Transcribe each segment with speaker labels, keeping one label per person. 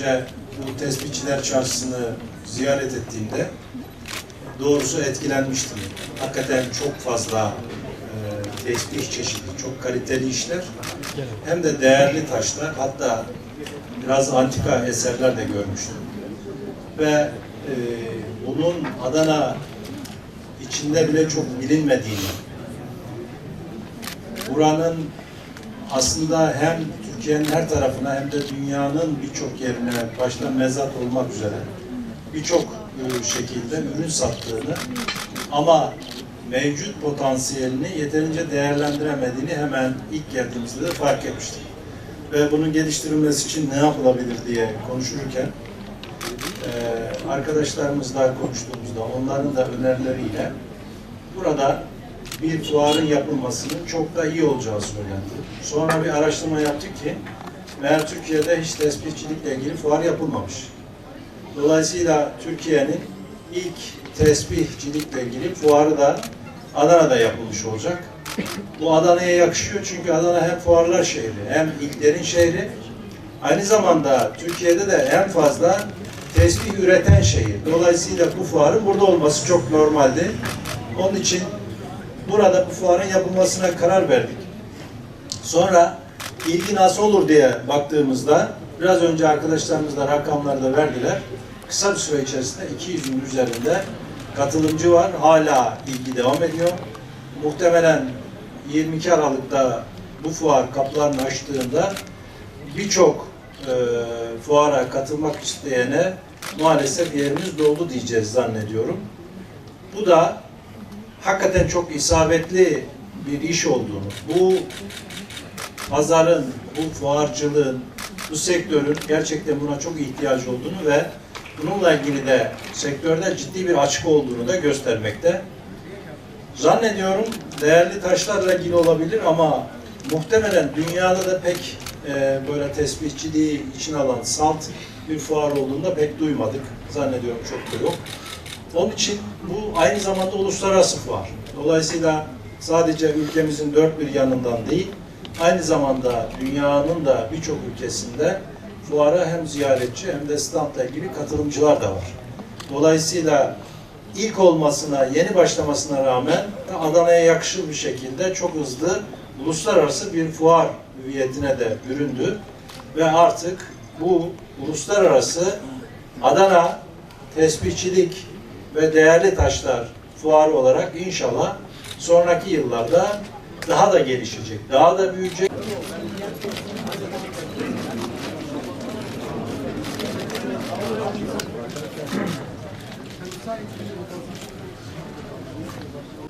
Speaker 1: önce bu tespitçiler çarşısını ziyaret ettiğimde doğrusu etkilenmiştim. Hakikaten çok fazla e, tesbih çeşidi, çok kaliteli işler. Hem de değerli taşlar, hatta biraz antika eserler de görmüştüm. Ve e, bunun Adana içinde bile çok bilinmediğini, buranın aslında hem Türkiye'nin her tarafına hem de dünyanın birçok yerine başta mezat olmak üzere birçok e, şekilde ürün sattığını ama mevcut potansiyelini yeterince değerlendiremediğini hemen ilk geldiğimizde de fark etmiştik. Ve bunun geliştirilmesi için ne yapılabilir diye konuşurken e, arkadaşlarımızla konuştuğumuzda onların da önerileriyle burada bir fuarın yapılmasının çok da iyi olacağı söylendi. Sonra bir araştırma yaptık ki meğer Türkiye'de hiç tespihçilikle ilgili fuar yapılmamış. Dolayısıyla Türkiye'nin ilk tesbihçilikle ilgili fuarı da Adana'da yapılmış olacak. Bu Adana'ya yakışıyor çünkü Adana hem fuarlar şehri hem ilklerin şehri. Aynı zamanda Türkiye'de de en fazla tesbih üreten şehir. Dolayısıyla bu fuarın burada olması çok normaldi. Onun için burada bu fuarın yapılmasına karar verdik. Sonra ilgi nasıl olur diye baktığımızda biraz önce arkadaşlarımız da rakamları da verdiler. Kısa bir süre içerisinde 200'ün üzerinde katılımcı var. Hala ilgi devam ediyor. Muhtemelen 22 Aralık'ta bu fuar kapılarını açtığında birçok e, fuara katılmak isteyene maalesef yerimiz doldu diyeceğiz zannediyorum. Bu da hakikaten çok isabetli bir iş olduğunu, bu pazarın, bu fuarcılığın, bu sektörün gerçekten buna çok ihtiyacı olduğunu ve bununla ilgili de sektörde ciddi bir açık olduğunu da göstermekte. Zannediyorum değerli taşlarla ilgili olabilir ama muhtemelen dünyada da pek e, böyle tesbihçiliği için alan salt bir fuar olduğunda pek duymadık. Zannediyorum çok da yok. Onun için bu aynı zamanda uluslararası fuar. Dolayısıyla sadece ülkemizin dört bir yanından değil, aynı zamanda dünyanın da birçok ülkesinde fuara hem ziyaretçi hem de standla ilgili katılımcılar da var. Dolayısıyla ilk olmasına, yeni başlamasına rağmen Adana'ya yakışır bir şekilde çok hızlı uluslararası bir fuar hüviyetine de büründü. Ve artık bu uluslararası Adana tesbihçilik ve değerli taşlar fuarı olarak inşallah sonraki yıllarda daha da gelişecek, daha da büyüyecek.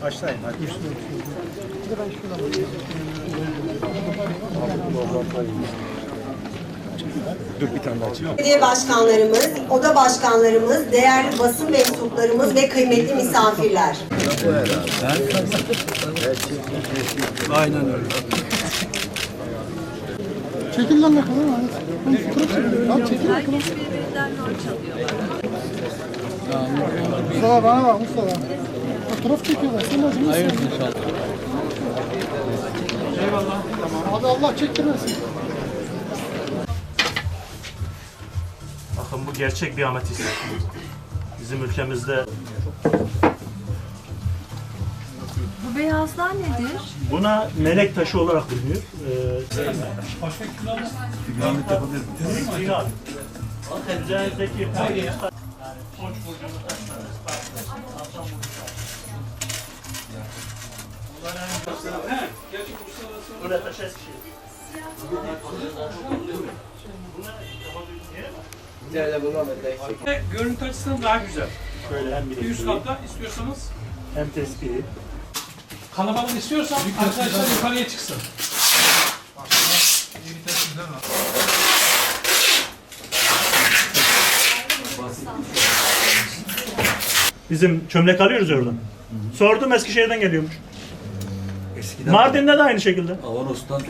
Speaker 1: Başlayın hadi.
Speaker 2: Belediye başkanlarımız, oda başkanlarımız, değerli basın mensuplarımız ve kıymetli misafirler.
Speaker 1: Aynen öyle.
Speaker 3: Çekil lan bakalım. Al çekil bakalım. Mustafa bana bak Mustafa. Fotoğraf çekiyorlar. Sen acı mısın? Hayır inşallah. Eyvallah. Tamam. Hadi Allah çektirmesin.
Speaker 4: Gerçek bir ametist. Bizim ülkemizde
Speaker 5: Bu beyazlar nedir?
Speaker 4: buna melek taşı olarak biliniyor. Ee, yapabilir koç burcunu Bu taş Eskişehir? Bu ne?
Speaker 6: Görüntü açısından daha güzel.
Speaker 4: Şöyle hem
Speaker 6: Bir üst katta istiyorsanız
Speaker 4: hem tespihi.
Speaker 6: kalabalık istiyorsan arkadaşlar yukarıya çıksın.
Speaker 4: Bizim çömlek alıyoruz ya oradan. Sordum Eskişehir'den geliyormuş. Mardin'de de aynı şekilde.
Speaker 7: Avanos'tan